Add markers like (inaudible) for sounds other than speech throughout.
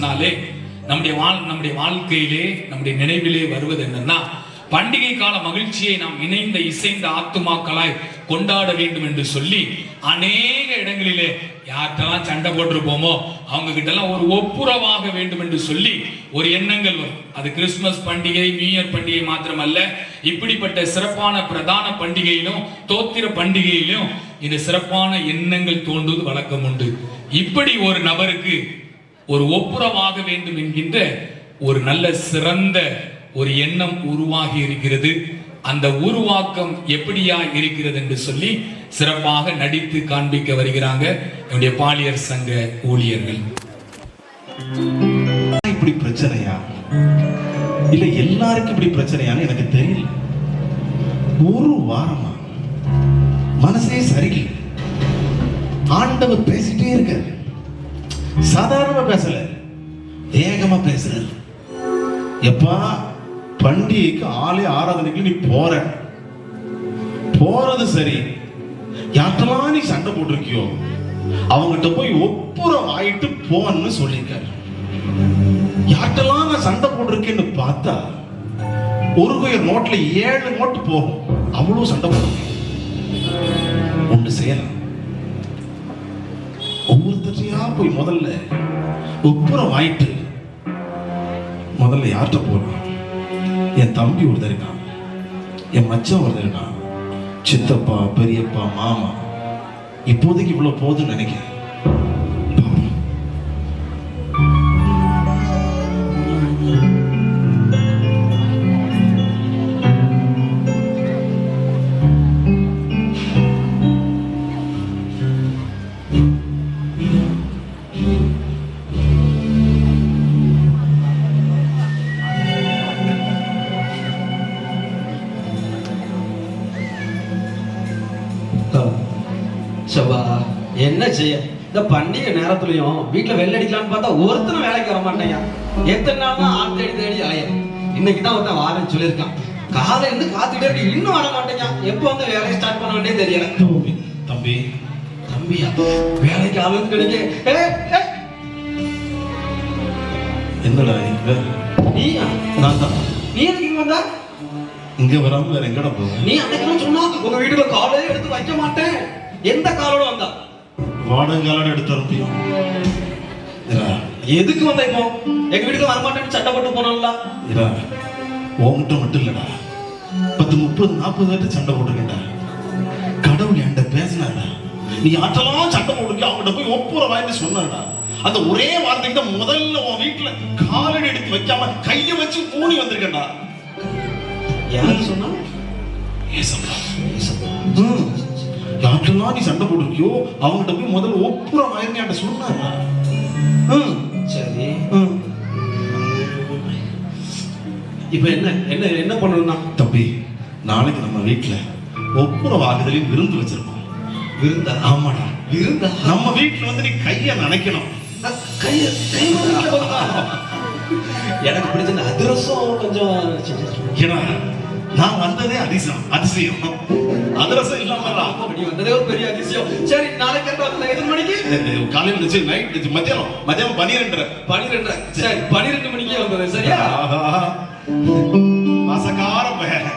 சொன்னாலே நம்முடைய வாழ் நம்முடைய வாழ்க்கையிலே நம்முடைய நினைவிலே வருவது என்னன்னா பண்டிகை கால மகிழ்ச்சியை நாம் இணைந்த இசைந்த ஆத்துமாக்களாய் கொண்டாட வேண்டும் என்று சொல்லி அநேக இடங்களிலே யார்கிட்டலாம் சண்டை போட்டிருப்போமோ அவங்க கிட்டலாம் ஒரு ஒப்புரவாக வேண்டும் என்று சொல்லி ஒரு எண்ணங்கள் வரும். அது கிறிஸ்துமஸ் பண்டிகை நியூ இயர் பண்டிகை மாத்திரமல்ல இப்படிப்பட்ட சிறப்பான பிரதான பண்டிகையிலும் தோத்திர பண்டிகையிலும் இந்த சிறப்பான எண்ணங்கள் தோன்றுவது வழக்கம் உண்டு. இப்படி ஒரு நபருக்கு ஒரு ஒப்புரவாக வேண்டும் என்கின்ற ஒரு நல்ல சிறந்த ஒரு எண்ணம் உருவாகி இருக்கிறது. அந்த உருவாக்கம் எப்படியா இருக்கிறது என்று சொல்லி சிறப்பாக நடித்து காண்பிக்க வருகிறாங்க என்னுடைய பாலியர் சங்க ஊழியர்கள். இப்படி பிரச்சனையா? இல்ல எல்லாருக்கும் இப்படி பிரச்சனையான்னு எனக்கு தெரியல. ஒரு வாரமா மனசே சரியில்லை. ஆண்டவர் பேசிட்டே இருக்காரு. சாதாரணமா பேசல. வேகமாக பேசுறாரு எப்பா பண்டிகைக்கு ஆலய ஆராதனைக்கு நீ போற. போறது சரி. யார்ட்டெல்லாம் நீ சண்டை போட்டிருக்கியோ அவங்ககிட்ட போய் ஒப்புறம் ஆயிட்டு போன்னு சொல்லியிருக்காரு. யார்ட்டெல்லாம் நான் சண்டை போட்டிருக்கேன்னு பார்த்தா ஒரு கொயர் நோட்டில் ஏழு நோட்டு போகும். அவ்வளோ சண்டை போட்டிருக்கேன். ஒன்று செய்யலாம். போய் முதல்ல உப்புறம் வாங்கிட்டு முதல்ல யார்கிட்ட போறான் என் தம்பி ஒருத்தர் இருக்கான். என் மச்சான் ஒருத்தர் இருக்கான். சித்தப்பா பெரியப்பா மாமா இப்போதைக்கு இவ்வளவு போதும்னு நினைக்கிறேன். நேரத்துலயும் வீட்டுல வெள்ள அடிக்கலாம்னு பார்த்தா ஒருத்தனும் வேலைக்கு வர மாட்டேங்க எத்தனை நாள் தான் ஆள் தேடி தேடி அலைய. இன்னைக்கு தான் ஒருத்தன் வாரேன்னு சொல்லியிருக்கான். காலை இருந்து காத்துக்கிட்டே இருக்கு. இன்னும் வர மாட்டேங்க எப்போ வந்து வேலையை ஸ்டார்ட் பண்ண வேண்டிய தெரியல. தம்பி தம்பி வேலைக்கு ஆளுங்க கிடைக்க. என்னடா இங்க நீயா? நான் தான். நீ எதுக்கு இங்க வந்தா? இங்க வராம வேற எங்கடா போவேன் நீ அன்னைக்கு சொன்னா உங்க வீட்டுல காலே எடுத்து வைக்க மாட்டேன். எந்த காலோட வந்தா? வாடங்காலோட எடுத்து வரப்பையும் எதுக்கு வந்த இப்போ? எங்க வீட்டுக்கு வரமாட்டேன்னு சட்டை போட்டு போனோம்ல இரா. உன்கிட்ட மட்டும் இல்லடா. பத்து முப்பது நாற்பது பேர்த்து சண்டை போட்டுருக்கேன்டா. கடவுள் என்கிட்ட பேசினாடா நீ ஆற்றலாம் சண்டை போட்டுருக்க அவங்ககிட்ட போய் ஒப்புற வாய்ந்து சொன்னாடா அந்த ஒரே வார்த்தைக்கு முதல்ல உன் வீட்டுல காலடி எடுத்து வைக்காம கையை வச்சு பூனி வந்திருக்கேன்டா. யாரு சொன்னா? ஏசப்பா. ம். யார்கிட்டலாம் நீ சண்டை போட்டிருக்கியோ அவங்ககிட்ட போய் முதல்ல ஒப்புற வாய்ந்து என்கிட்ட சொன்னாடா ம். சரி. இப்போ என்ன என்ன என்ன பண்ணணும்னா? தம்பி நாளைக்கு நம்ம வீட்டுல ஒப்புற வாக்குதலையும் விருந்து வச்சிருக்கோம். விருந்தா? ஆமாடா. விருந்தா? நம்ம வீட்டுல வந்து நீ கைய நினைக்கணும். கைய எனக்கு பிடிச்ச அதிரசம் கொஞ்சம் ஏன்னா நான் வந்ததே அதிசயம் அதிசயம். அதிரசம் இல்லாம அப்படி வந்ததே ஒரு பெரிய அதிசயம். சரி நாளைக்கு எத்தனை மணிக்கு? காலையில் இருந்துச்சு நைட் மத்தியானம். மத்தியானம் பனிரெண்டரை பனிரெண்டு சரி பனிரெண்டு மணிக்கே வந்தது சரியா. மாசக்கார பையன்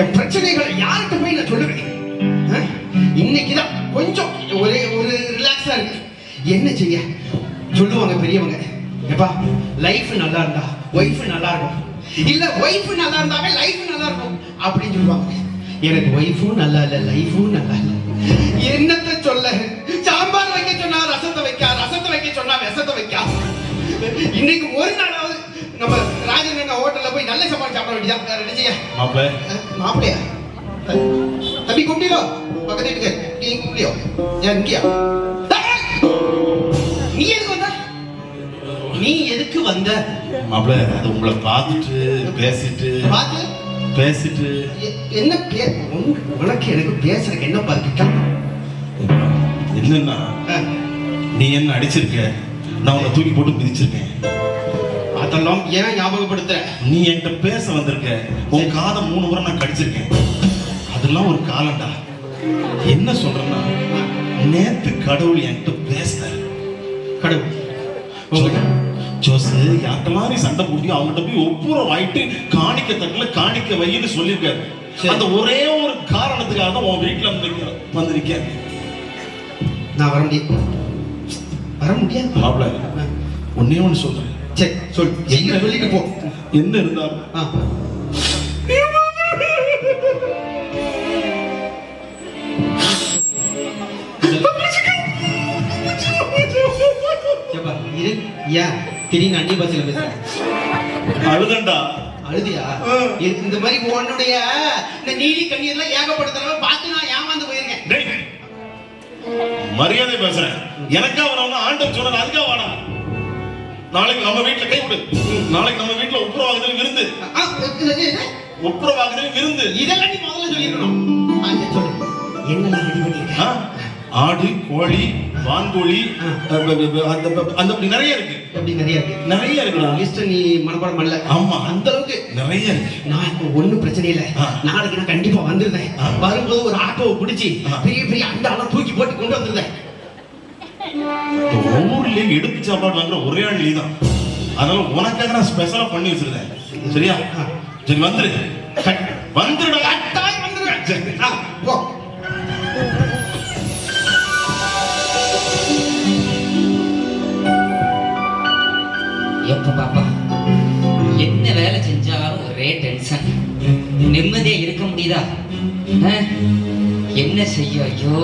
என் பிரச்சனைகளை யார்கிட்ட போய் நான் சொல்லுவேன்? ஆ? என்ன செய்ய? சொல்லுவாங்க பெரியவங்க. எப்பா லைஃப் நல்லா இருந்தா ஒய்ஃப் நல்லா இருக்கும். இல்ல ஒய்ஃப் நல்லா இருந்தாவே லைஃப் நல்லா இருக்கும் அப்படின்னு சொல்லுவாங்க. எனக்கு ஒய்ஃபும் நல்லா இல்ல லைஃபும் நல்லா இல்ல. என்னத்த சொல்ல? சாம்பார் வைக்க சொன்னா ரசத்தை வைக்க ரசத்தை வைக்க சொன்னா விஷத்தை வைக்க. இன்னைக்கு ஒரு நாளாவது நம்ம ராஜன் ஹோட்டல்ல போய் நல்ல சாப்பாடு சாப்பிட என்ன செய்ய? மாப்பிள்ள மாப்பிளையா? தம்பி கூப்பிட்டீங்களோ பக்கத்து வீட்டுக்கு. நீ கூப்பிட்டியோ ஏன் இங்கயா? நீ எதுக்கு வந்த? மாப்பிள்ள அது உங்களை பார்த்துட்டு பேசிட்டு பார்த்து? பேசிட்டு. என்ன பே உன்- உனக்கு எனக்கு பேசுறதுக்கு என்ன பார்த்துட்டா என்னன்னா நீ என்ன அடிச்சிருக்க? நான் உன்னை தூக்கி போட்டு மிதிச்சிருக்கேன். அதெல்லாம் ஏன் ஞாபகப்படுத்துற? நீ என்கிட்ட பேச வந்திருக்க. உன் காதை மூணு முறை நான் கடிச்சிருக்கேன். அதெல்லாம் ஒரு காலம்டா. என்ன சொல்றேன்னா நேத்து கடவுள் என்கிட்ட பேசினாரு. கடவுள். ஜோசு யார்கிட்டலாம் நீ சண்டை போட்டியோ அவங்ககிட்ட போய் ஒப்புரம் வாங்கிட்டு காணிக்க தட்டுல காணிக்க வைன்னு சொல்லியிருக்காரு. அந்த ஒரே ஒரு காரணத்துக்காக தான் உன் வீட்டுல வந்து நிக்க- வந்து நிக்க நான் வர முடியாது வர முடியாது. மாப்பிள ஒன்னே ஒண்ணு சொல்றேன். சரி சொல். எங்க சொல்லிட்டு போ. என்ன இருந்தாலும். ஆ. திடீர்னு அந்நிய பாஷையில பேசுறேன் அழுதண்டா. அழுதியா? இந்த மாதிரி உன்னுடைய இந்த நீலி கண்ணீர்லாம் ஏகப்பட்ட தடவை பார்த்து நான் ஏமாந்து போயிருக்கேன். மரியாதை பேசுறேன். எனக்கா வரவங்க ஆண்டவர் சொன்ன அதுக்கா வாடா. நாளைக்கு நம்ம வீட்டுல கை விடு நாளைக்கு நம்ம வீட்டுல ஒப்புரவாகுதல் விருந்து. ஒப்புரவாகுதல் விருந்து. இதெல்லாம் நீ முதல்ல சொல்லிருக்கணும். ஆ, சரி, சொல்லு. என்னெல்லாம் ரெடி பண்ணிருக்க? ஆ? ஆடு கோழி வான்கோழி அந்த அந்த நிறைய இருக்கு. அப்படி நிறைய இருக்கு. நிறைய இருக்குடா லிஸ்ட் நீ மனப்பாடம் பண்ணல. ஆமா. அந்த அளவுக்கு நிறைய இருக்கு. நான் இப்போ ஒண்ணும் பிரச்சனை இல்ல. நாளைக்கு நான் கண்டிப்பா வந்துருந்தேன். வரும்போது ஒரு ஆட்டோவை பிடிச்சி. பெரிய பெரிய அண்டாலாம் தூக்கி போட்டு கொண்டு வந்திருந்தேன். ஊர்லயே எடுப்பு சாப்பாடு வாங்குற ஒரே ஆள் நீதான். அதனால உனக்காக நான் ஸ்பெஷலா பண்ணி வச்சிருக்கேன் சரியா. சரி வந்துரு. வந்துருடா. வந்துருவேன். பாப்பா. என்ன வேலை செஞ்சாலும் ஒரே டென்ஷன் நிம்மதியா இருக்க முடியுதா? என்ன செய்ய? ஐயோ.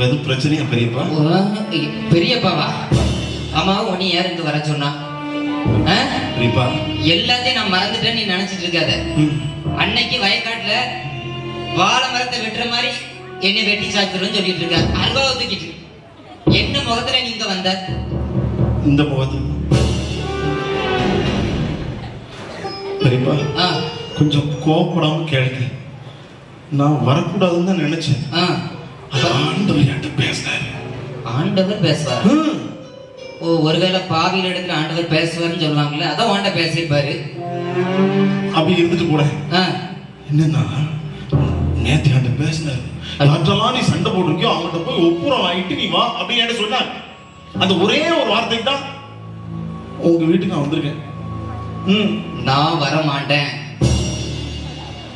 வெது பிரச்சனையா பெரியப்பா? பெரியப்பாவா? அம்மா உன்னை யார் இங்க வர சொன்னா? பெரியப்பா. எல்லாத்தையும் நான் மறந்துட்டேன்னு நீ நினைச்சிட்டு இருக்காத. அன்னைக்கு வயக்காட்டுல வாழை மரத்தை வெட்டுற மாதிரி என்னை வெட்டி சாய்ச்சிருன்னு சொல்லிட்டு இருக்க அருவாவை தூக்கிட்டு. என்ன முகத்துல நீங்க வந்த? இந்த முகத்து பெரியப்பா கொஞ்சம் கோவப்படாம கேளுங்க. நான் வரக்கூடாதுன்னு தான் நினைச்சேன். ஆண்டவர் என்கிட்ட பேசினாரு. ஆண்டவர் பேசுவார். ஓ ஒருவேளை பாவியில் இடத்துல ஆண்டவர் பேசுவார்னு சொல்லுவாங்கல்ல அதான் உன்கிட்ட பேசியிருப்பாரு. அப்படி இருந்துட்டு ஆ. என்னன்னா நேத்து என்கிட்ட பேசினாரு. யார்ட்டெல்லாம் நீ சண்டை போட்டிருக்கியோ அவங்ககிட்ட போய் ஒப்புரம் வாங்கிட்டு நீ வா அப்படின்னு என்கிட்ட சொன்னார். அந்த ஒரே ஒரு வார்த்தைக்கு தான் உங்க வீட்டுக்கு நான் வந்திருக்கேன். ம். நான் வர மாட்டேன்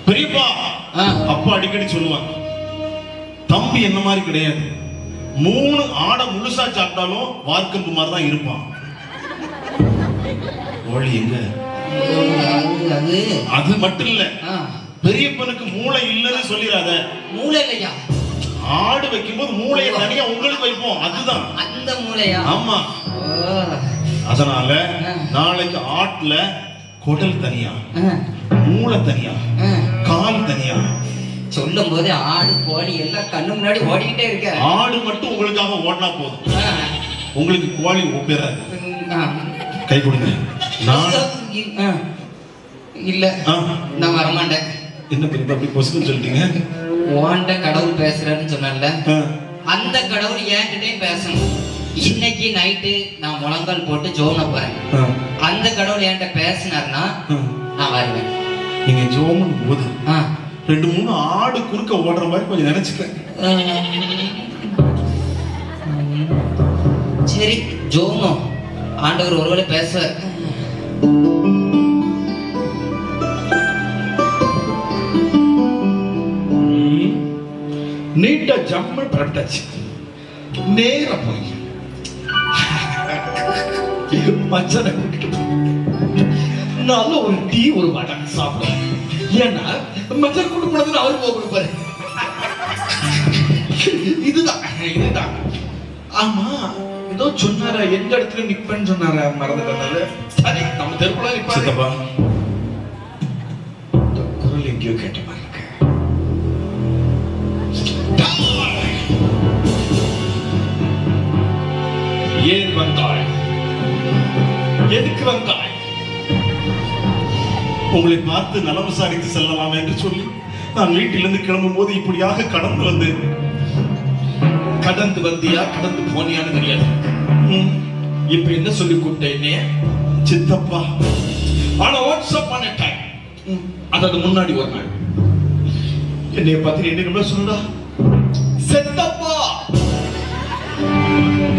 பெரியப்பா அப்பா அடிக்கடி சொல்லுவான் தம்பி என்ன மாதிரி கிடையாது. மூணு ஆடை முழுசா சாப்பிட்டாலும் வார்க்கம்பு மாதிரி தான் இருப்பான். கோழி எங்க? அது மட்டும் இல்ல. பெரியப்பனுக்கு மூளை இல்லைன்னு சொல்லிடாத. மூளை இல்லையா? ஆடு வைக்கும்போது மூளையை தனியா உங்களுக்கு வைப்போம். அதுதான். அந்த மூளையா? ஆமா. அதனால. நாளைக்கு ஆட்டுல குடல் தனியா மூளை தனியா கால் தனியா. சொல்லும் போது ஆடு கோழி எல்லாம் கண்ணு முன்னாடி ஓடிக்கிட்டே இருக்க. ஆடு மட்டும் உங்களுக்காக ஓடினா போதும். உங்களுக்கு கோழி ஆ. கை கொடுங்க. நான். இல்ல. நான் வரமாட்டேன். என்ன பெரியப்பா அப்படி பொசுக்கு சொல்லிட்டீங்க. உன்கிட்ட கடவுள் பேசுறேன்னு சொன்னேன்ல. ஆ, அந்த கடவுள் என்கிட்டே பேசணும். இன்னைக்கு நைட்டு நான் முழங்கால் போட்டு ஜோன போறேன். அந்த கடவுள் என்கிட்ட பேசினார்னா. நான் வருவேன். நீங்க ஜோமன் போது. ரெண்டு மூணு ஆடு குறுக்க ஓடுற மாதிரி கொஞ்சம் நினைச்சுக்க சரி ஜோமோ ஆண்டவர் ஒருவேளை பேசுவார். நீட்டா ஜம்மு புறப்பட்டாச்சு நேரா போய். மச்சனை கூட்டிட்டு நல்ல ஒரு டீ ஒரு வடை சாப்பிடுவேன் ஏன்னா மச்சனை கூட்டு போனதுன்னு அவர் போக கொடுப்பாரு இதுதான் இதுதான். ஆமா ஏதோ சொன்னாரா எந்த இடத்துல நிப்பேன்னு சொன்னாரா மறந்துட்டனால சரி நம்ம தெருக்குள்ள நிப்பாரு. குரல் எங்கேயோ கேட்ட ஏன் வந்தாய்? எதுக்கு வந்தாய்? உங்களை பார்த்து நலம் விசாரித்து செல்லலாம் என்று சொல்லி நான் வீட்டிலிருந்து கிளம்பும் போது இப்படியாக கடந்து வந்தேன். கடந்து வந்தியா கடந்து போனியான்னு தெரியாது. இப்ப என்ன சொல்லி கூப்பிட்டேனே சித்தப்பா ஆனா வாட்ஸ்அப் பண்ண டைம் அதாவது முன்னாடி ஒரு நாள். என்னைய பத்தி என்ன நிமிடம் சொல்லுடா?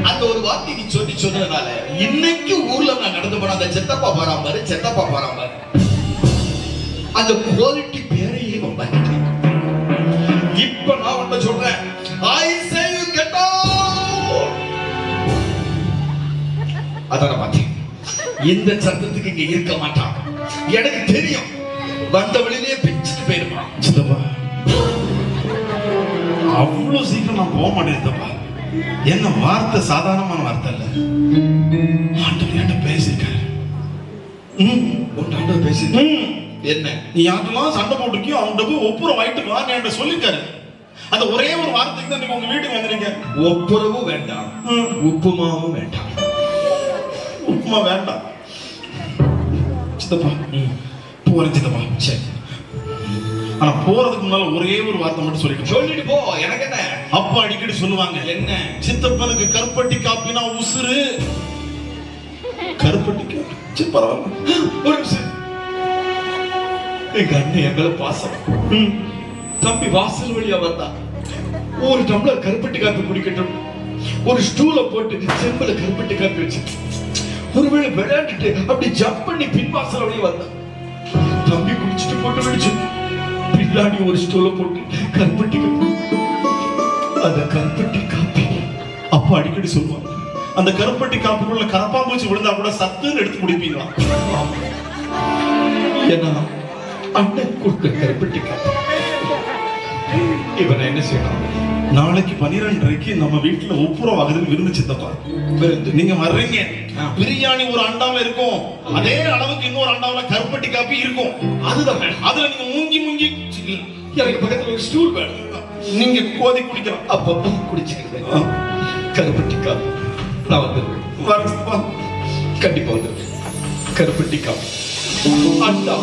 அந்த ஒரு வார்த்தை நீ சொல்லி சொன்னதுனால இன்னைக்கு ஊர்ல நான் நடந்து போன அந்த செத்தப்பா போறான் பாரு செத்தப்பா போறான் பாரு. அந்த குவாலிட்டி பேரையே இப்ப நான் உன்ன சொல்றேன். ஐ சே யூ கெட் அதான பார்த்தேன் இந்த சத்தத்துக்கு இங்க இருக்க மாட்டான். எனக்கு தெரியும். வந்த வழியிலேயே பிச்சுட்டு போயிருப்பான். சித்தப்பா. அவ்வளவு சீக்கிரம் நான் போக மாட்டேன் என்ன வார்த்தை சாதாரணமான வார்த்தை இல்ல ஆண்டவர் என்கிட்ட பேசியிருக்காரு. ம், உன்டாண்ட பேசி ம். என்ன? நீ யார்ட்டெல்லாம் சண்டை போட்டிருக்கியோ அவன்கிட்ட போய் ஒப்புற வாயிட்டு வா என்கிட்ட சொல்லிருக்காரு அந்த ஒரே ஒரு வார்த்தைக்கு தான் நீங்க உங்க வீட்டுக்கு வந்திருக்கீங்க. ஒப்புரவும் வேண்டாம். உப்புமாவும் வேண்டாம். உப்புமா வேண்டாம். சித்தப்பா போறேன் சித்தப்பா. சரி. ஆனா போறதுக்கு முன்னால ஒரே ஒரு வார்த்தை மட்டும் சொல்லிட்டு. சொல்லிட்டு போ. எனக்கு என்ன? அப்பா அடிக்கடி சொல்லுவாங்க என்ன சித்தப்பனுக்கு கருப்பட்டி காப்பினா உசுரு கருப்பட்டி காப்பி. பரவாயில்ல. ஒரு நிமிஷம். எங்க அண்ணன் எங்களை பாசம். தம்பி வாசல் வழியா வந்தா ஒரு டம்ளர் கருப்பட்டி காப்பி குடிக்கட்டும். ஒரு ஸ்டூல போட்டு செம்பல கருப்பட்டி காப்பி வச்சு ஒருவேளை விளையாண்டுட்டு அப்படி ஜம்ப் பண்ணி பின்வாசல் வழியா வந்தான் தம்பி குடிச்சிட்டு போட்டு விடுச்சு பின்னாடி ஒரு ஸ்டூல போட்டு கருப்பட்டி காப்பி அந்த கருப்பட்டி காப்பி. அப்பா அடிக்கடி சொல்லுவாங்க அந்த கருப்பட்டி காப்புக்குள்ள கரப்பாம்பூச்சி விழுந்தா கூட சத்துன்னு எடுத்து குடிப்பீங்களா? ஏன்னா அண்ணன் கொடுத்த கருப்பட்டி காப்பி. இவன் என்ன செய்யணும் நாளைக்கு பனிரெண்டரைக்கு நம்ம வீட்டுல ஒப்புரவாகுதுன்னு விருந்து சித்தப்பா. விருந்து. நீங்க வர்றீங்க. பிரியாணி ஒரு அண்டாவில இருக்கும். அதே அளவுக்கு இன்னொரு அண்டாவில கருப்பட்டி காப்பி இருக்கும். அதுதான் அதுல நீங்க மூங்கி மூங்கி எனக்கு பக்கத்துல ஒரு ஸ்டூல் வேணும். நீங்க கோதி குடிக்கலாம். அப்பப்போ குடிச்சுக்கிறேன் கருப்பட்டி காப்பு. நான் வந்துடுவேன் வரேன். கண்டிப்பா வந்துடுவேன் கருப்பட்டி காப்பு. அண்டா.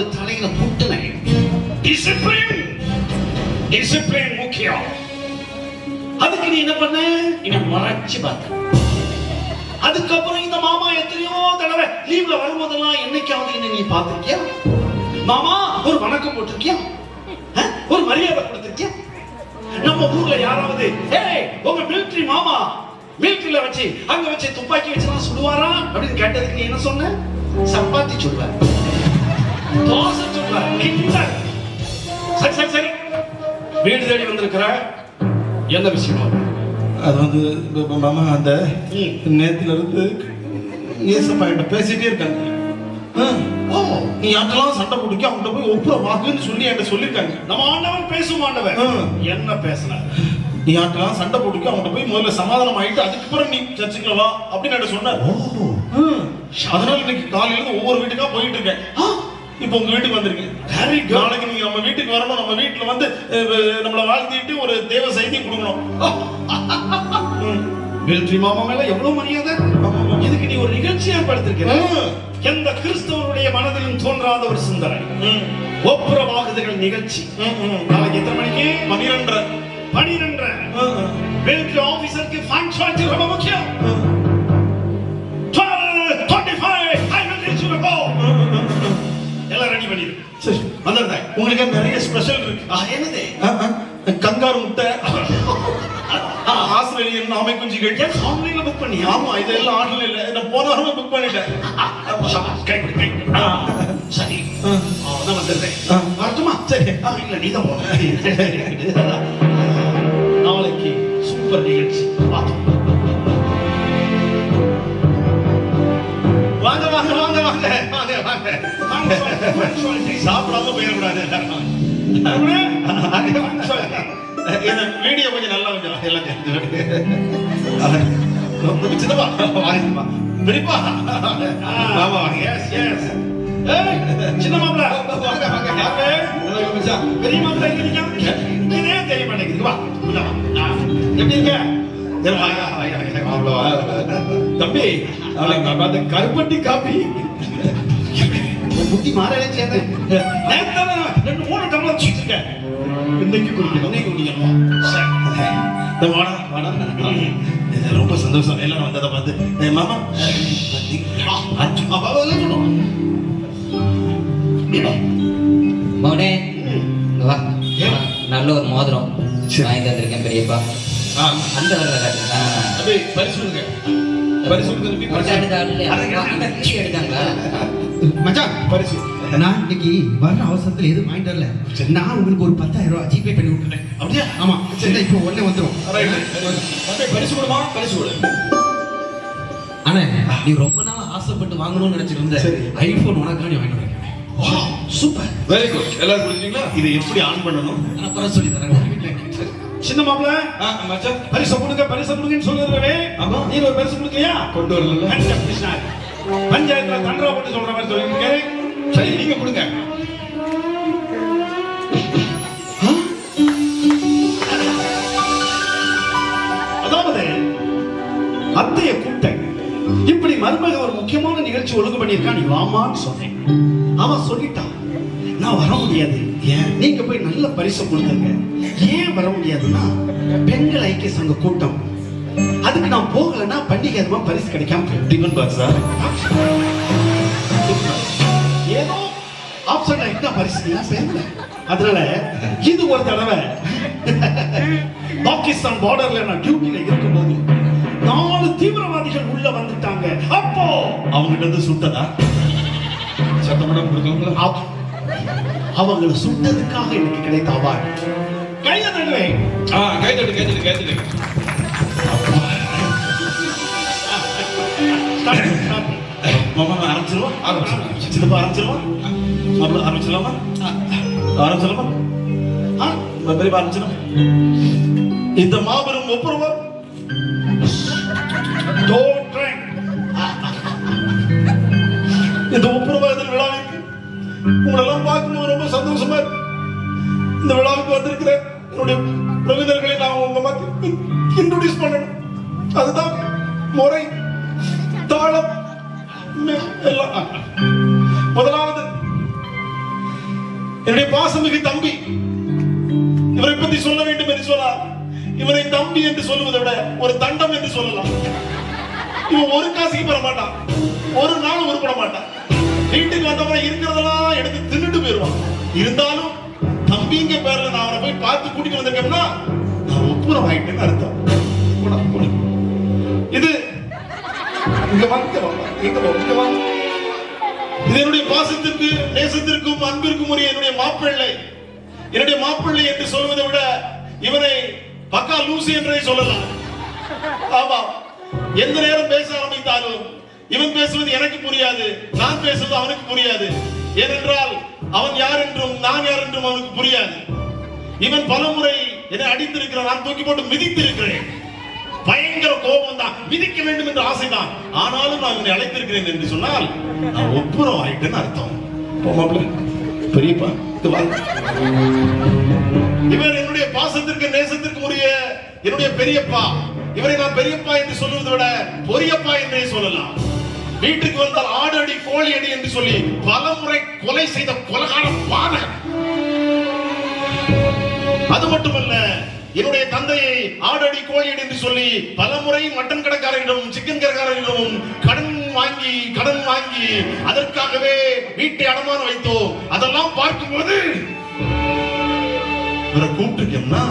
கிட்ட தலையில புட்டுனேன் டிசிப்ளின் டிசிப்ளின் முக்கியம். அதுக்கு நீ என்ன பண்ண? என்ன மறைச்சு பார்த்த. அதுக்கப்புறம் இந்த மாமா எத்தனையோ தடவை லீவ்ல வரும்போதெல்லாம் என்னைக்காவது என்ன நீ பார்த்திருக்கியா? மாமா ஒரு வணக்கம் போட்டிருக்கியா? ஒரு மரியாதை கொடுத்திருக்கியா? நம்ம ஊர்ல யாராவது ஏய் உங்க மிலிட்டரி மாமா மிலிட்டரியில வச்சு அங்க வச்சு துப்பாக்கி வச்சுலாம் சுடுவாரா? அப்படின்னு கேட்டதுக்கு நீ என்ன சொன்ன? சப்பாத்தி சொல்லுவ தோசை. சரி சரி சரி. வீடு தேடி வந்திருக்கிற என்ன விஷயம்? அது வந்து மாமா அந்த. நேத்துல இருந்து ஏசப்பா கிட்ட பேசிட்டே இருக்காங்க. நீ யார்ட்டெல்லாம் சண்டை பிடிக்க அவங்ககிட்ட போய் ஒப்புற வாக்குன்னு சொல்லி என்கிட்ட சொல்லியிருக்காங்க. நம்ம ஆண்டவன் பேசும் ஆண்டவன். ம். என்ன பேசினார்? நீ யார்ட்டெல்லாம் சண்டை போட்டுக்க அவங்ககிட்ட போய் முதல்ல சமாதானம் ஆயிட்டு அதுக்கப்புறம் நீ சர்ச்சுக்கு வா அப்படின்னு சொன்னார். ம். அதனால இன்னைக்கு காலையில ஒவ்வொரு வீட்டுக்கா போயிட்டு இருக்கேன். ஆ, இப்போ உங்க வீட்டுக்கு வந்திருக்கேன் Very good. நாளைக்கு நீங்க நம்ம வீட்டுக்கு வரணும் நம்ம வீட்டுல வந்து நம்மள வாழ்த்திட்டு ஒரு தேவ செய்தி கொடுக்கணும் (laughs) ம். மிலிட்டரி மாமா மேல எவ்வளவு மரியாதை இதுக்கு நீ ஒரு நிகழ்ச்சி ஏற்படுத்திருக்கிற. எந்த கிறிஸ்தவனுடைய மனதிலும் தோன்றாத ஒரு சிந்தனை. ஒப்புரவாகுதல் நிகழ்ச்சி. நாளைக்கு எத்தனை மணிக்கு பனிரெண்டரை ம், ம். மிலிட்டரி ஆபீசருக்கு பங்க்சுவாலிட்டி ரொம்ப முக்கியம் வந்துடுறேன் உங்களுக்கு நிறைய ஸ்பெஷல் இருக்கு. என்னது. கங்காரு முட்டை. ஆஸ்திரேலியன் ஆமை குஞ்சுகள் ஏன் ஆன்லைன்ல புக் பண்ணியா? ஆமா இதெல்லாம் ஆர்டர்ல இல்ல. நான் போன வாரமே புக் பண்ணிட்டேன். சரி நான் வந்துடுறேன். வரட்டுமா? சரி. இல்ல நீ தான் நாளைக்கு சூப்பர் நிகழ்ச்சி (laughs) சாப்பிடாம போயிடக்கூடாது வீடியோ (laughs) கொஞ்சம் நல்லா கொஞ்சம் எல்லாம் தெரிஞ்சு சின்னப்பா வாங்கப்பா பெரியப்பா ஆமா எஸ் எஸ் சின்ன மாப்பிள்ள வாங்க வாங்க. வாங்க. மச்சான். பெரிய மாப்பிள்ள எங்க இருக்கீங்க இதே தெரிய மாட்டேங்குது. வா எப்படி இருக்க. தம்பி அவளுக்கு பார்த்து கருப்பட்டி காப்பி புத்தி மாறவே நேத்தான ரெண்டு மூணு டம்ளர் வச்சுருக்கேன் இன்னைக்கு குடிக்கணும். இன்னைக்கு குடிக்கணும்? சரி. இந்த வாடா, வாடா. இது ரொம்ப சந்தோஷம். எல்லாரும் வந்ததை பார்த்து மாமா வா. நல்ல ஒரு மோதிரம் வாங்கி தந்திருக்கேன் பெரியப்பா. அந்த வரல காட்டு ஆ. அப்படியே பரிசு. பரிசு எடுத்தாங்களா? மச்சான் பரிசு. நான் இன்னைக்கு வர்ற அவசரத்துல எதுவும் வாங்கிட்டு வரல. நான் உங்களுக்கு ஒரு பத்தாயிரம் ரூபாய் ஜிபே பண்ணி விட்டுறேன். அப்படியா? ஆமா. சரி இப்போ உடனே வந்துடும் பரிசு கொடுமா? பரிசு கொடு. ஆனா நீ ரொம்ப நாள் ஆசைப்பட்டு வாங்கணும்னு நினைச்சிட்டு இருந்த. ஐபோன் உனக்காண்டி வாங்கிட்டு வரேன். சூப்பர் வெரி குட் எல்லாரும் கொடுத்தீங்களா இதை எப்படி ஆன் பண்ணணும்? நான் அப்புறம் சொல்லி தரேன். சின்ன மாப்பிள்ள மச்சான். பரிசு கொடுங்க பரிசு கொடுங்கன்னு சொல்லுறவே ஆமா. நீ ஒரு பரிசு கொடுக்கலையா? கொண்டு வரல. பஞ்சாயத்துல தண்டரா போட்டு சொல்ற மாதிரி சொல்லிட்டு சரி நீங்க கொடுங்க. அதாவது அத்தைய கூப்பிட்டேன். இப்படி மருமக ஒரு முக்கியமான நிகழ்ச்சி ஒழுங்கு பண்ணியிருக்கான் நீ வாமான்னு சொன்னேன். அவன் சொல்லிட்டான் நான் வர முடியாது. ஏன்? நீங்க போய் நல்ல பரிசு கொடுத்துருங்க. ஏன் வர முடியாதுன்னா பெண்கள் ஐக்கிய சங்க கூட்டம் நான் போகலைன்னா பண்டிகை அதுமா பரிசு கிடைக்காம. டிஃபன் பாக்ஸா ஏதோ ஆப்ஷன் ஆகிட்டு பரிசு? எல்லாம் சேர்ந்தேன் அதனால இது ஒரு தடவை. பாகிஸ்தான் பார்டர்ல நான் டியூட்டில இருக்கும்போது நாலு தீவிரவாதிகள் உள்ள வந்துட்டாங்க. அப்போ அவங்ககிட்ட இருந்து சுட்டதா? சத்தமடம் கொடுக்கலாங்களா அவ- அவங்களை சுட்டதுக்காக எனக்கு கிடைத்த அவார்டு. கைய தட்டுவேன். ஆ கை மாமா ஆரம்பிச்சிருவா ஆரம்பிச்சிருவா சித்தப்பா ஆரம்பிச்சிருவா மாப்பிள்ள ஆரம்பிச்சிடலாமா? ஆரம்பிச்சிடலாமா? ஆ பெரியப்பா ஆரம்பிச்சிடலாம். இந்த மாபெரும் ஒப்புரவா. Don't drink. இந்த ஒப்புரவாதல் விழாவிற்கு உங்களெல்லாம் பார்க்கும்போது ரொம்ப சந்தோஷமா இருக்கு. இந்த விழாவுக்கு வந்திருக்கிற என்னுடைய பிரவிதர்களை நான் உங்க மத்திய இன்ட்ரோடியூஸ் பண்ணணும். அதுதான் முறை. (laughs) முதலாவது என்னுடைய பாசமிகு தம்பி இவரை பத்தி சொல்ல வேண்டும் என்று சொன்னார் இவரை தம்பி என்று சொல்லுவதை விட ஒரு தண்டம் என்று சொல்லலாம். இவன் ஒரு காசுக்கு பெற மாட்டான். ஒரு நாள் உருப்பட மாட்டான். வீட்டுக்கு வந்தவரை இருக்கிறதெல்லாம் எடுத்து தின்னுட்டு போயிருவான் இருந்தாலும் தம்பிங்க பேர்ல நான் அவரை போய் பார்த்து கூட்டிட்டு வந்திருக்கேன்னா நான் ஒப்புறம் ஆயிட்டேன்னு அர்த்தம் இது இங்க வந்து இது என்னுடைய பாசத்திற்கு நேசத்திற்கும் அன்பிற்கும் உரிய என்னுடைய மாப்பிள்ளை என்னுடைய மாப்பிள்ளை என்று சொல்வதை விட இவனை பக்கா லூசி என்றே சொல்லலாம். ஆமா. எந்த நேரம் பேச ஆரம்பித்தாலும் இவன் பேசுவது எனக்கு புரியாது நான் பேசுவது அவனுக்கு புரியாது. ஏனென்றால் அவன் யார் என்றும் நான் யார் என்றும் அவனுக்கு புரியாது. இவன் பலமுறை என்னை அடித்திருக்கிறான் நான் தூக்கி போட்டு மிதித்திருக்கிறேன். பயங்கர கோபம் தான் மிதிக்க வேண்டும் என்ற ஆசைதான். ஆனாலும் நான் உன்னை அழைத்திருக்கிறேன் என்று சொன்னால் நான் ஒப்புரம் ஆயிட்டேன்னு அர்த்தம் போமாப்ல பெரியப்பா இவர் என்னுடைய பாசத்திற்கு நேசத்திற்கு உரிய என்னுடைய பெரியப்பா. இவரை நான் பெரியப்பா என்று சொல்லுவதை விட பொரியப்பா என்றே சொல்லலாம். வீட்டுக்கு வந்தால் ஆடு அடி கோழி அடி என்று சொல்லி பல முறை கொலை செய்த கொலகார பாதகன் அது மட்டுமல்ல என்னுடைய தந்தையை ஆடடி கோழியடி என்று சொல்லி பல முறை மட்டன் கடைக்காரர்களிடம் சிக்கன் கடைக்காரரிடமும் கடன் வாங்கி கடன் வாங்கி அதற்காகவே வீட்டை அடமானம் வைத்தோம். அதெல்லாம் பார்க்கும்போது இவரை கூப்பிட்டுருக்கேன்னா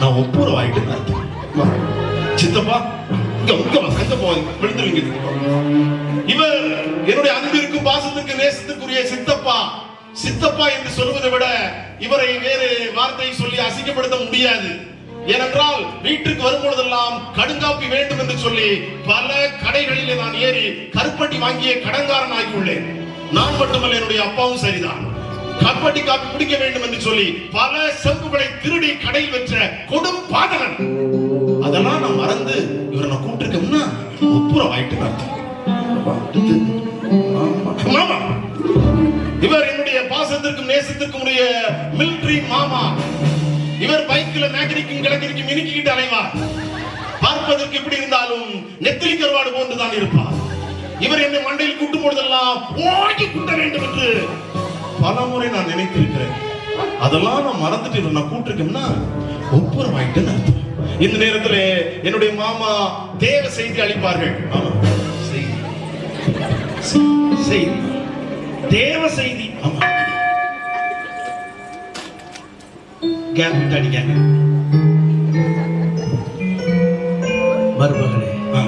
நான் ஒப்புரவு ஆயிட்டு சித்தப்பா இங்க உங்க வா, கத்த இவர் என்னுடைய அன்பிற்கும் பாசத்திற்கு நேசத்துக்குரிய சித்தப்பா. சித்தப்பா என்று சொல்வதை விட இவரை வேறு வார்த்தை சொல்லி அசிங்கப்படுத்த முடியாது. ஏனென்றால் வீட்டுக்கு வரும்பொழுதெல்லாம் கடுங்காப்பி வேண்டும் என்று சொல்லி பல கடைகளிலே நான் ஏறி கருப்பட்டி வாங்கிய கடன்காரன் ஆகியுள்ளேன் நான் மட்டுமல்ல என்னுடைய அப்பாவும் சரிதான். கருப்பட்டி காப்பி குடிக்க வேண்டும் என்று சொல்லி பல செம்புகளை திருடி கடையில் வெற்ற கொடும் பாதகன். அதெல்லாம் நான் மறந்து இவரை நான் கூப்பிட்டுருக்கோம்னா ஒப்புரம் ஆயிட்டு அர்த்தம் இவர் என்னுடைய பாசத்திற்கும் நேசத்திற்கும் உடைய மிலிட்டரி மாமா. இவர் பைக்கில் மேக்கனிக்கும் கிழக்கிற்கும் இனிக்கிட்டு அலைவார். பார்ப்பதற்கு எப்படி இருந்தாலும் நெத்திலி கருவாடு போன்றுதான் இருப்பார். இவர் என்னை மண்டையில் கூட்டும் பொழுதெல்லாம் ஓடி கூட்ட வேண்டும் என்று பல முறை நான் நினைத்திருக்கிறேன். அதெல்லாம் நான் மறந்துட்டு நான் கூட்டிருக்கேன்னா ஒப்புரம் ஆயிட்டு அர்த்தம் இந்த நேரத்தில் என்னுடைய மாமா தேவ செய்தி அளிப்பார்கள். ஆமா. செய்தி. செய்தி. தேவ செய்தி கேப் விட்டு அடிக்காங்க மருமகளே ஆ.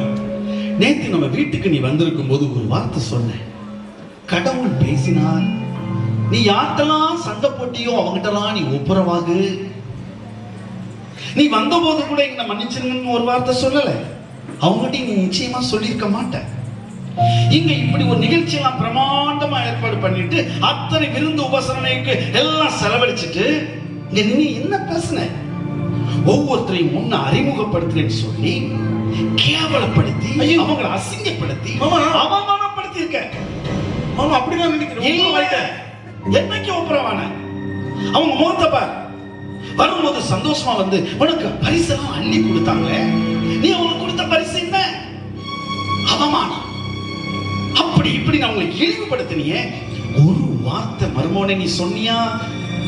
நேத்து நம்ம வீட்டுக்கு நீ வந்திருக்கும் போது ஒரு வார்த்தை சொன்ன கடவுள் பேசினார். நீ யார்கிட்டலாம் சண்டை போட்டியோ அவங்கிட்டலாம் நீ ஒப்புரவாகு. நீ வந்தபோது கூட என்ன மன்னிச்சிருங்கன்னு ஒரு வார்த்தை சொல்லல. அவங்ககிட்ட நீ நிச்சயமா சொல்லியிருக்க மாட்டேன். இங்க இப்படி ஒரு நிகழ்ச்சி எல்லாம் பிரமாண்டமா ஏற்பாடு பண்ணிட்டு அத்தனை விருந்து உபசரணைக்கு எல்லாம் செலவழிச்சிட்டு இங்க நீ என்ன பேசுன ஒவ்வொருத்தரையும் முன்ன அறிமுகப்படுத்துறேன்னு சொல்லி கேவலப்படுத்தி அவங்களை அசிங்கப்படுத்தி. அவமானப்படுத்தி இருக்க மாமா அப்படிதான் நினைக்கிறேன். என்னைக்கு ஒப்புரவான? அவங்க முகத்தை பார். வரும்போது சந்தோஷமா வந்து உனக்கு பரிசெல்லாம் அள்ளி கொடுத்தாங்க நீ அவங்களுக்கு கொடுத்த பரிசு என்ன? அவமானம். அப்படி இப்படி நான் உங்களை இழிவுபடுத்தினியே ஒரு வார்த்தை மருமோனே நீ சொன்னியா?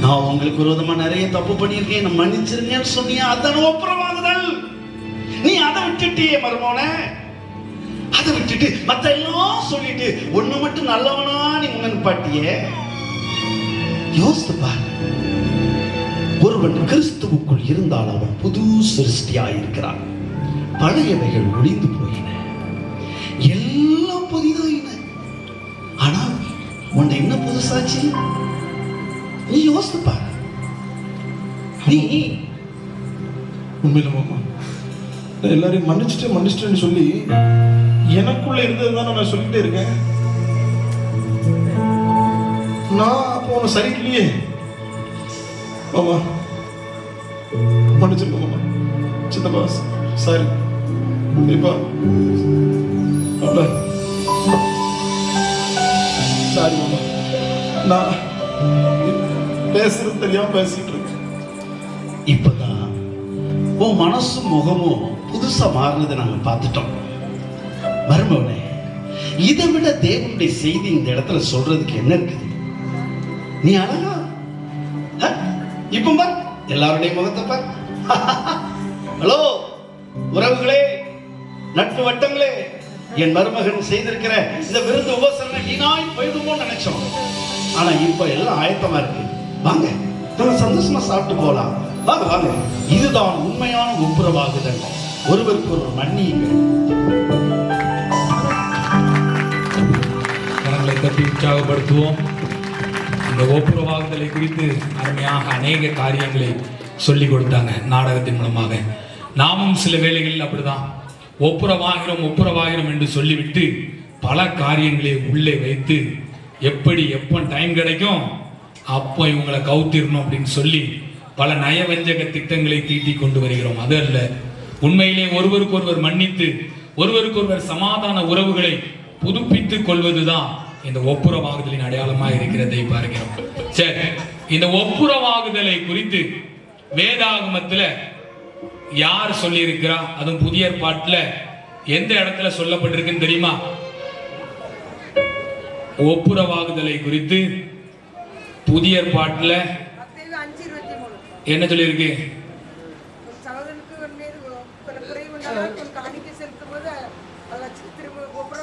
நான் உங்களுக்கு விரோதமா நிறைய தப்பு பண்ணியிருக்கேன் நான் மன்னிச்சிருங்கன்னு சொன்னியா? அதான் ஒப்புரவாகுதல் நீ அதை விட்டுட்டியே மருமோனே. அதை விட்டுட்டு மத்த எல்லாம் சொல்லிட்டு ஒண்ணு மட்டும் நல்லவனா நீ முன்னன் பாட்டிய யோசித்து பாரு. ஒருவன் கிறிஸ்துவுக்குள் இருந்தால் அவன் புது சிருஷ்டியா இருக்கிறான். பழையவைகள் ஒளிந்து போயின. எல்லாம் புதிதாக உன்னை என்ன புதுசாச்சு? நீ யோசித்து பாரு நீ. உண்மையில மாமா நான் எல்லாரையும் மன்னிச்சுட்டு மன்னிச்சிட்டேன்னு சொல்லி எனக்குள்ள இருந்தது நான் சொல்லிட்டே இருக்கேன். நான் அப்போ உன சரியில்லையே. மாமா மன்னிச்சிருக்க மாமா சித்தப்பா சாரி. கண்டிப்பா அப்பா நான் பேசுறது தெரியாம பேசிட்டு இருக்கேன். இப்பதான் உன் மனசும் முகமும் புதுசா மாறினதை நாங்க பார்த்துட்டோம். வருமவனே இதை விட தேவனுடைய செய்தி இந்த இடத்துல சொல்றதுக்கு என்ன இருக்குது? நீ அழகா அ? இப்ப பார் எல்லாருடைய முகத்தை பார். (laughs) ஹலோ உறவுகளே நட்பு வட்டங்களே என் மருமகன் செய்திருக்கிற இந்த விருந்து உபசரணை வீணாய் போயிடுமோ நினைச்சோம். ஆனா இப்ப எல்லாம் ஆயத்தமா இருக்கு. வாங்க நம்ம சந்தோஷமா சாப்பிட்டு போகலாம் வாங்க வாங்க. இதுதான் உண்மையான ஒப்புரவாகுதல். ஒருவருக்கு ஒரு மன்னியுங்கள் கரங்களை தட்டி உற்சாகப்படுத்துவோம். இந்த ஒப்புரவாகுதலை குறித்து அருமையாக அநேக காரியங்களை சொல்லி கொடுத்தாங்க நாடகத்தின் மூலமாக. நாமும் சில வேளைகளில் அப்படிதான். ஒப்புரவாகிறோம் ஒப்புரவாகிறோம் என்று சொல்லிவிட்டு பல காரியங்களை உள்ளே வைத்து எப்படி எப்போ டைம் கிடைக்கும் அப்போ இவங்களை கவுத்திடணும் அப்படின்னு சொல்லி பல நயவஞ்சக திட்டங்களை தீட்டி கொண்டு வருகிறோம். அது அல்ல. உண்மையிலே ஒருவருக்கு ஒருவர் மன்னித்து ஒருவருக்கு ஒருவர் சமாதான உறவுகளை புதுப்பித்துக் கொள்வதுதான் இந்த ஒப்புரவாகுதலின் அடையாளமா இருக்கிறதை பார்க்கிறோம். சரி இந்த ஒப்புரவாகுதலை குறித்து வேதாகமத்தில் யார் சொல்லியிருக்கிறா? அதுவும் புதிய பாட்டில் எந்த இடத்துல சொல்லப்பட்டிருக்குன்னு தெரியுமா? ஒப்புரவாகுதலை குறித்து புதிய மூணு. என்ன சொல்லியிருக்கு?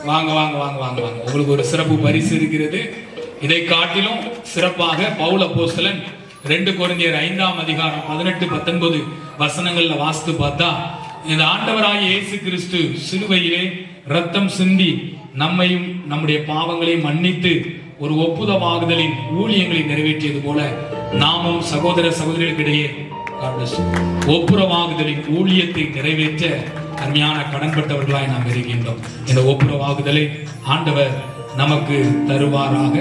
வாங்க வாங்க வாங்க வாங்க வாங்க. உங்களுக்கு ஒரு சிறப்பு பரிசு இருக்கிறது. இதை காட்டிலும் சிறப்பாக பவுல போஸ்தலன் ரெண்டு குழந்தையர் ஐந்தாம் அதிகாரம் பதினெட்டு பத்தொன்பது வசனங்கள்ல வாசித்து பார்த்தா இந்த ஆண்டவராகிய இயேசு கிறிஸ்து சிலுவையிலே ரத்தம் சிந்தி நம்மையும் நம்முடைய பாவங்களையும் மன்னித்து ஒரு ஒப்புதமாகுதலின் ஊழியங்களை நிறைவேற்றியது போல நாமும் சகோதர சகோதரிகளுக்கிடையே God ஒப்புரவாகுதலின் ஊழியத்தை நிறைவேற்ற அருமையான கடன்பட்டவர்களாய் நாம் இருக்கின்றோம். இந்த ஒப்புரவாகுதலை ஆண்டவர் நமக்கு தருவாராக.